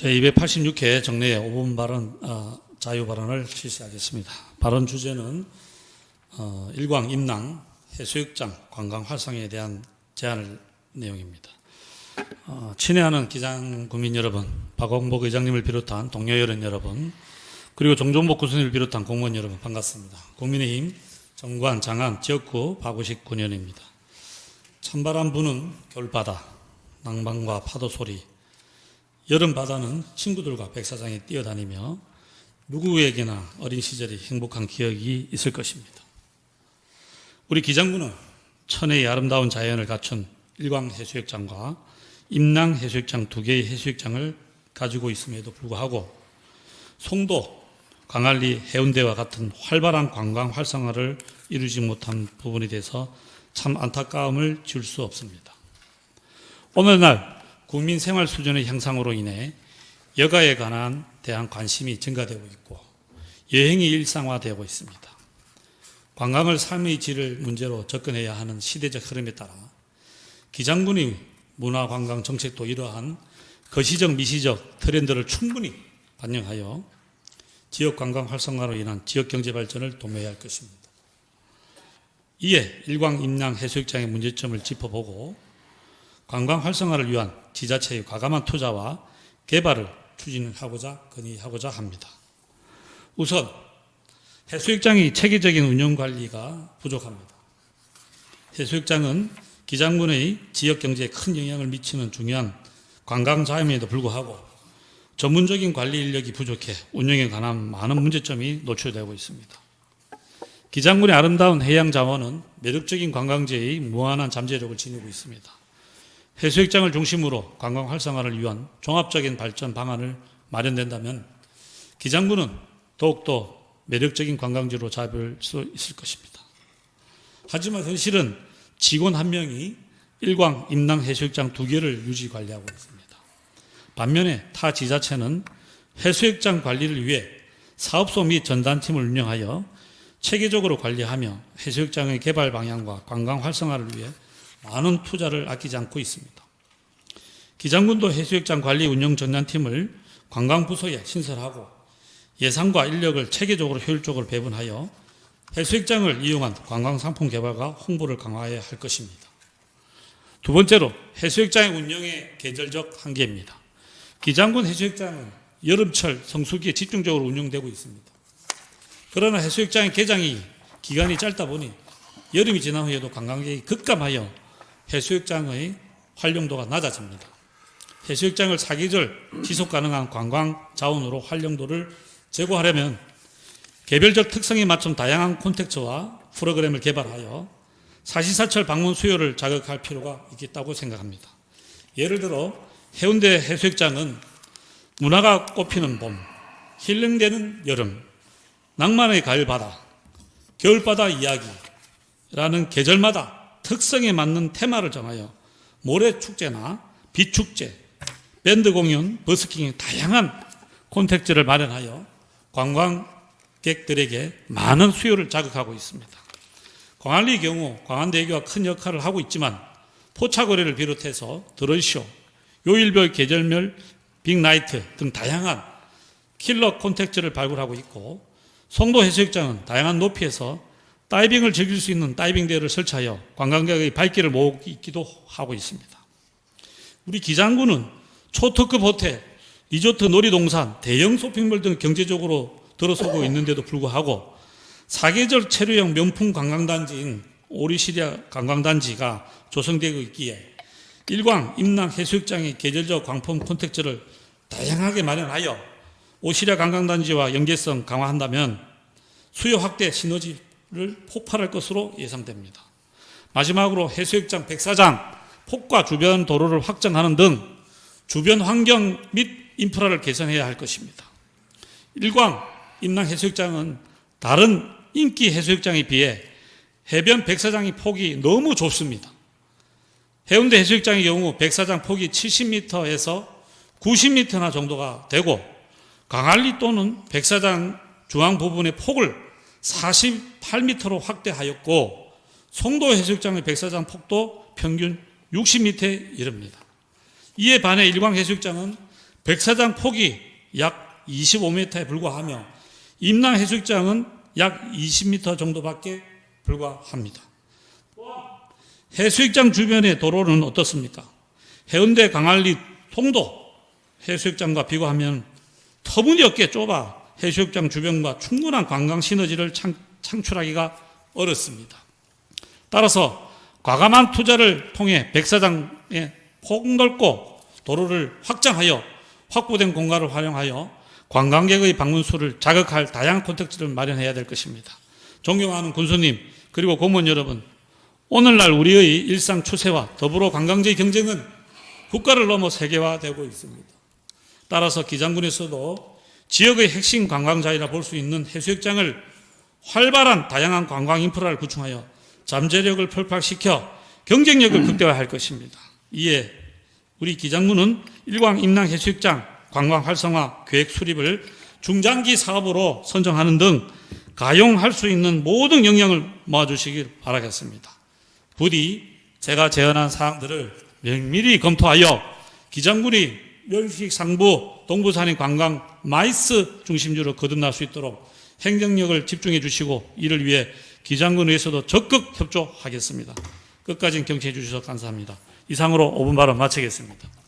제286회 정례 5분 발언 어, 자유 발언을 실시하겠습니다. 발언 주제는 어, 일광 임낭 해수욕장 관광 활성에 대한 제안을 내용입니다. 어, 친애하는 기장 국민 여러분, 박원복 의장님을 비롯한 동료 여론 여러분, 그리고 정종복 교수님을 비롯한 공무원 여러분 반갑습니다. 국민의힘 정관 장안 지역구 박우식 군의원입니다. 찬바람 부는 겨울바다, 낭방과 파도 소리, 여름 바다는 친구들과 백사장에 뛰어다니며 누구에게나 어린 시절이 행복한 기억이 있을 것입니다. 우리 기장군은 천혜의 아름다운 자연을 갖춘 일광 해수욕장과 임낭 해수욕장 두 개의 해수욕장을 가지고 있음에도 불구하고 송도, 광안리, 해운대와 같은 활발한 관광 활성화를 이루지 못한 부분에 대해서 참 안타까움을 줄수 없습니다. 오늘날 국민 생활 수준의 향상으로 인해 여가에 관한 대한 관심이 증가되고 있고 여행이 일상화되고 있습니다. 관광을 삶의 질을 문제로 접근해야 하는 시대적 흐름에 따라 기장군의 문화관광 정책도 이러한 거시적 미시적 트렌드를 충분히 반영하여 지역 관광 활성화로 인한 지역 경제 발전을 도모해야 할 것입니다. 이에 일광 임양 해수욕장의 문제점을 짚어보고 관광 활성화를 위한 지자체의 과감한 투자와 개발을 추진하고자 건의하고자 합니다. 우선 해수욕장의 체계적인 운영 관리가 부족합니다. 해수욕장은 기장군의 지역 경제에 큰 영향을 미치는 중요한 관광 자원임에도 불구하고 전문적인 관리 인력이 부족해 운영에 관한 많은 문제점이 노출되고 있습니다. 기장군의 아름다운 해양 자원은 매력적인 관광지의 무한한 잠재력을 지니고 있습니다. 해수욕장을 중심으로 관광 활성화를 위한 종합적인 발전 방안을 마련된다면 기장군은 더욱더 매력적인 관광지로 잡을 수 있을 것입니다. 하지만 현실은 직원 한 명이 일광, 임낭 해수욕장 두 개를 유지 관리하고 있습니다. 반면에 타 지자체는 해수욕장 관리를 위해 사업소 및 전단팀을 운영하여 체계적으로 관리하며 해수욕장의 개발 방향과 관광 활성화를 위해 많은 투자를 아끼지 않고 있습니다. 기장군도 해수욕장 관리 운영 전담팀을 관광부서에 신설하고 예산과 인력을 체계적으로 효율적으로 배분하여 해수욕장을 이용한 관광 상품 개발과 홍보를 강화해야 할 것입니다. 두 번째로 해수욕장의 운영의 계절적 한계입니다. 기장군 해수욕장은 여름철 성수기에 집중적으로 운영되고 있습니다. 그러나 해수욕장의 개장이 기간이 짧다 보니 여름이 지난 후에도 관광객이 급감하여 해수욕장의 활용도가 낮아집니다. 해수욕장을 사계절 지속 가능한 관광 자원으로 활용도를 제고하려면 개별적 특성에 맞춘 다양한 콘텐츠와 프로그램을 개발하여 사시사철 방문 수요를 자극할 필요가 있겠다고 생각합니다. 예를 들어 해운대 해수욕장은 문화가 꽃피는 봄, 힐링되는 여름, 낭만의 가을 바다, 겨울 바다 이야기라는 계절마다 특성에 맞는 테마를 정하여 모래 축제나 빛 축제, 밴드 공연, 버스킹 다양한 콘텐츠를 마련하여 관광객들에게 많은 수요를 자극하고 있습니다. 광안리의 경우 광안대교가 큰 역할을 하고 있지만 포차거리를 비롯해서 드론쇼, 요일별 계절별 빅나이트 등 다양한 킬러 콘텐츠를 발굴하고 있고 송도 해수욕장은 다양한 높이에서 다이빙을 즐길 수 있는 다이빙 대회를 설치하여 관광객의 발길을 모으고 있기도 하고 있습니다. 우리 기장군은 초특급 호텔, 리조트 놀이동산, 대형 쇼핑몰 등 경제적으로 들어서고 있는데도 불구하고 사계절 체류형 명품 관광단지인 오리시리아 관광단지가 조성되고 있기에 일광, 임낭 해수욕장의 계절적 광품 콘텐츠를 다양하게 마련하여 오시리아 관광단지와 연계성 강화한다면 수요 확대 시너지 를 폭발할 것으로 예상됩니다. 마지막으로 해수욕장 백사장 폭과 주변 도로를 확장하는 등 주변 환경 및 인프라를 개선해야 할 것입니다. 일광 임낭 해수욕장은 다른 인기 해수욕장에 비해 해변 백사장의 폭이 너무 좁습니다. 해운대 해수욕장의 경우 백사장 폭이 70m에서 90m나 정도가 되고 강안리 또는 백사장 중앙 부분의 폭을 48m로 확대하였고 송도 해수욕장의 백사장 폭도 평균 60m에 이릅니다. 이에 반해 일광 해수욕장은 백사장 폭이 약 25m에 불과하며 임남 해수욕장은 약 20m 정도밖에 불과합니다. 해수욕장 주변의 도로는 어떻습니까? 해운대 강안리 통도 해수욕장과 비교하면 터무니없게 좁아 해수욕장 주변과 충분한 관광 시너지를 창, 창출하기가 어렵습니다. 따라서 과감한 투자를 통해 백사장에 폭넓고 도로를 확장하여 확보된 공간을 활용하여 관광객의 방문 수를 자극할 다양한 콘텐츠를 마련해야 될 것입니다. 존경하는 군수님 그리고 공무원 여러분 오늘날 우리의 일상 추세와 더불어 관광지의 경쟁은 국가를 넘어 세계화되고 있습니다. 따라서 기장군에서도 지역의 핵심 관광자이라 볼 수 있는 해수욕장을 활발한 다양한 관광 인프라를 구축하여 잠재력을 폭발시켜 경쟁력을 극대화할 것입니다. 이에 우리 기장군은 일광 임랑 해수욕장 관광 활성화 계획 수립을 중장기 사업으로 선정하는 등 가용할 수 있는 모든 역량을 모아주시길 바라겠습니다. 부디 제가 제안한 사항들을 면밀히 검토하여 기장군이 멸식 상부 동부산인 관광 마이스 중심지로 거듭날 수 있도록 행정력을 집중해 주시고 이를 위해 기장군에서도 적극 협조하겠습니다. 끝까지 경청해 주셔서 감사합니다. 이상으로 5분 발언 마치겠습니다.